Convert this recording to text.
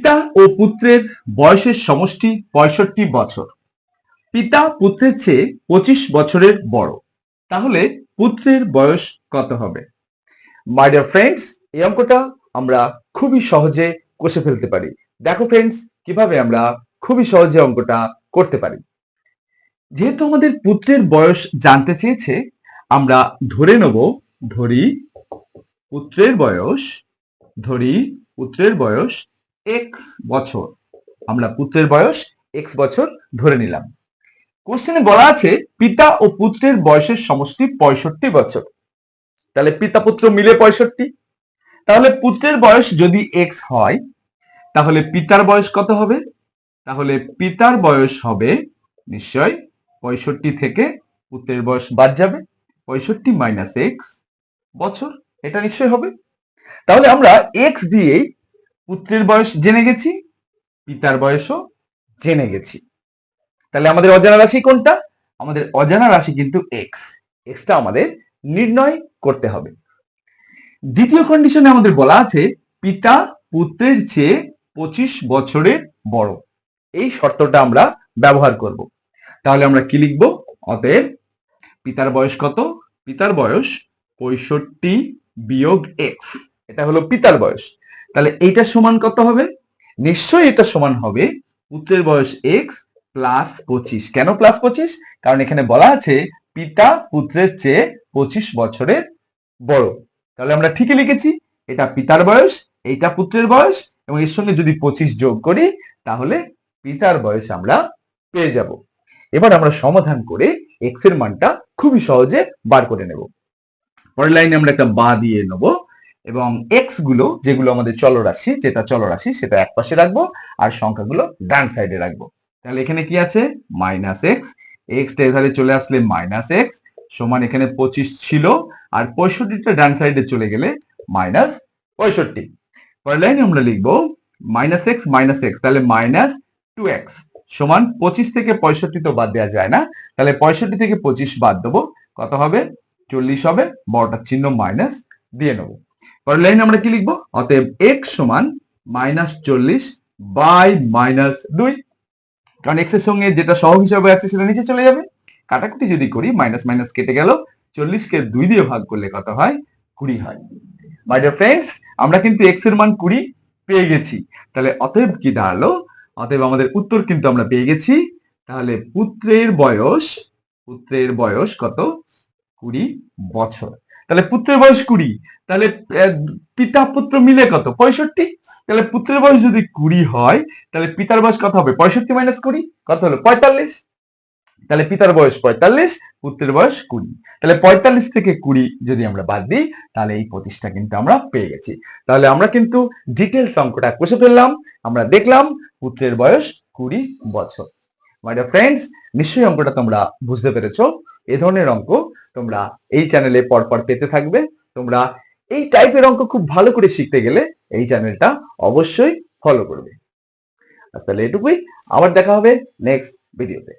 পিতা ও পুত্রের বয়সের সমষ্টি পঁয়ষট্টি বছর। পিতা পুত্রের চেয়ে পঁচিশ বছরের বড়। তাহলে পুত্রের বয়স কত হবে? মাই ডিয়ার ফ্রেন্ডস এই অঙ্কটা আমরা খুবই সহজে কষে ফেলতে পারি। দেখো ফ্রেন্ডস কীভাবে আমরা খুবই সহজে অঙ্কটা করতে পারি। যেহেতু আমাদের পুত্রের বয়স জানতে চেয়েছে, আমরা ধরে নেব, ধরি পুত্রের বয়স, ধরি পুত্রের বয়স এক্স বছর। আমরা পুত্রের বয়স এক্স বছর ধরে নিলাম। কোশ্চেনে বলা আছে, পিতা ও পুত্রের বয়সের সমষ্টি পঁয়ষট্টি বছর। তাহলে পিতা পুত্র মিলে পঁয়ষট্টি। তাহলে পুত্রের বয়স যদি এক্স হয়, তাহলে পিতার বয়স কত হবে? তাহলে পিতার বয়স হবে, নিশ্চয় পঁয়ষট্টি থেকে পুত্রের বয়স বাদ যাবে। পঁয়ষট্টি মাইনাস এক্স বছর, এটা নিশ্চয় হবে। তাহলে আমরা এক্স দিয়েই পুত্রের বয়স জেনে গেছি, পিতার বয়সও জেনে গেছি। তাহলে আমাদের অজানা রাশি কোনটা? আমাদের অজানা রাশি কিন্তু এক্স এক্সটা আমাদের নির্ণয় করতে হবে। দ্বিতীয় কন্ডিশনে আমাদের বলা আছে, পিতা পুত্রের চেয়ে পঁচিশ বছরের বড়। এই শর্তটা আমরা ব্যবহার করব। তাহলে আমরা কি লিখব? অতএব পিতার বয়স কত? পিতার বয়স পঁয়ষট্টি বিয়োগ এক্স এটা হলো পিতার বয়স। তাহলে এইটা সমান কত হবে? নিশ্চয়ই এটা সমান হবে পুত্রের বয়স এক্স প্লাস পঁচিশ। কেন প্লাস পঁচিশ? কারণ এখানে বলা আছে পিতা পুত্রের চেয়ে পঁচিশ বছরের বড়। তাহলে আমরা ঠিকই লিখেছি, এটা পিতার বয়স, এইটা পুত্রের বয়স, এবং এর সঙ্গে যদি পঁচিশ যোগ করি, তাহলে পিতার বয়স আমরা পেয়ে যাব। এবার আমরা সমাধান করে এক্সের মানটা খুবই সহজে বার করে নেব। পরের লাইনে আমরা একটা বা দিয়ে নেব। এবং এক্সগুলো যেগুলো আমাদের চলরাশি, যেটা চলরাশি সেটা এক পাশে রাখব আর সংখ্যাগুলো ডান সাইডে রাখব। তাহলে এখানে কি আছে? মাইনাস এক্স এক্স টা এধারে চলে আসলে মাইনাস এক্স সমান এখানে পঁচিশ ছিল, আর পঁয়ষট্টিটা ডান সাইডে চলে গেলে মাইনাস পঁয়ষট্টি। পরের লাইনে আমরা লিখব মাইনাস এক্স মাইনাস এক্স তাহলে মাইনাস টু এক্স সমান পঁচিশ থেকে পঁয়ষট্টি তো বাদ দেওয়া যায় না, তাহলে পঁয়ষট্টি থেকে পঁচিশ বাদ দেবো, কত হবে? চল্লিশ হবে, বড়টার চিহ্ন মাইনাস দিয়ে নেব। পরের লাইনে আমরা কি লিখব? অতএব এক্স সমান মাইনাস চল্লিশ বাই মাইনাস দুই। কারণ এক্সের সঙ্গে যেটা সহগ হিসাবে আছে সেটা নিচে চলে যাবে। কাটাকুটি যদি করি মাইনাস মাইনাস কেটে গেল। চল্লিশকে দুই দিয়ে ভাগ করলে কত হয়? কুড়ি হয়। মাই ডিয়ার ফ্রেন্ডস আমরা কিন্তু এক্সের মান কুড়ি পেয়ে গেছি। তাহলে অতএব কি দাঁড়াল? অতএব আমাদের উত্তর কিন্তু আমরা পেয়ে গেছি। তাহলে পুত্রের বয়স পুত্রের বয়স কত? কুড়ি বছর। তাহলে পুত্রের বয়স কুড়ি। তাহলে পিতা পুত্র মিলে কত? পঁয়ষট্টি? তাহলে পুত্রের বয়স যদি কুড়ি হয়, তাহলে পিতার বয়স কত হবে? পঁয়ষট্টি মাইনাস কুড়ি, কত হলো? পঁয়তাল্লিশ? তাহলে পিতার বয়স পঁয়তাল্লিশ, পুত্রের বয়স কুড়ি। তাহলে পঁয়তাল্লিশ থেকে কুড়ি যদি আমরা বাদ দিই, তাহলে এই পঁচিশটা কিন্তু আমরা পেয়ে গেছি। তাহলে আমরা কিন্তু ডিটেলস অঙ্কটা কষে ফেললাম। আমরা দেখলাম পুত্রের বয়স কুড়ি বছর। মাই ডিয়ার ফ্রেন্ডস নিশ্চয়ই অঙ্কটা তোমরা বুঝতে পেরেছ। এ ধরনের অঙ্ক তোমরা এই চ্যানেলে পরপর পেতে থাকবে। তোমরা এই টাইপের অঙ্ক খুব ভালো করে শিখতে গেলে এই চ্যানেলটা অবশ্যই ফলো করবে। আজ তাহলে এটুকুই। আবার দেখা হবে নেক্সট ভিডিওতে